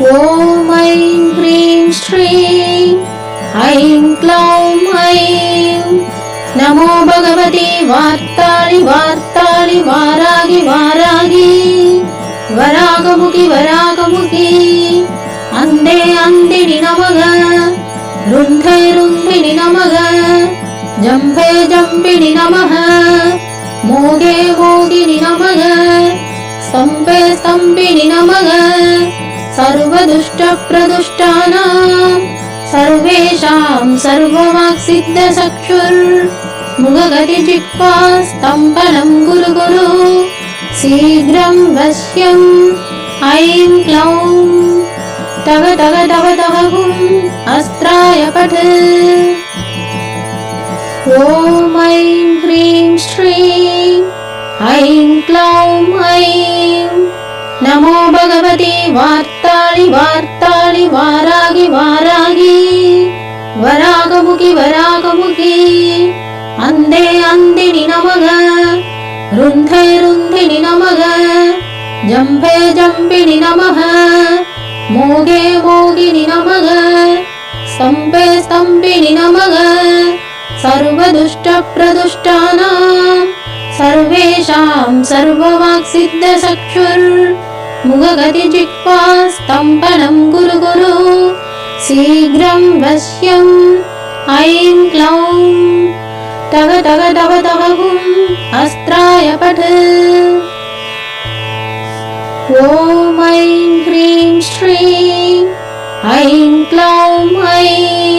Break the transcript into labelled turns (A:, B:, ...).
A: ॐ ऐं ह्रीं श्रीं ऐं क्लौं ऐं नमो भगवते वार्ताळि वार्ताळि वारागि वारागि वरागमुखि वरागमुखि अन्धे अन्धिनि नमः रुन्धे रुन्धिनि नमः जम्भे जम्बिनि नमः मोगे मोगिनि नमः नमः सर्वेषां सर्ववाक्सिद्धचक्षुर्मुगगतिजिह्वा स्तम्भनं गुरु गुरु शीघ्रं वश्यम् ऐं क्लौं। तव तव तव तव हुम् अस्त्राय पठ। ॐ ऐं ह्रीं श्रीं ऐं क्लौं भगवते वार्ताळि वार्ताळि वारागि वारागि वरागमुखि वरागमुखि अन्धे अन्धिनि नमः रुन्धे रुन्धिनि नमः जम्भे जम्बिनि नमः मोगे मोगिनि नमः स्तम्भे स्तम्भिनि नमः सर्वदुष्टप्रदुष्टानां सर्वेषां सर्ववाक्सिद्धचक्षुर्मुगगतिजिह्वा स्तम्भनं गुरु गुरु शीघ्रं वश्यम् ऐं क्लौं तव तव तव हुम् अस्त्राय पठ। ॐ ऐं ह्रीं श्रीं ऐं क्लौं ऐं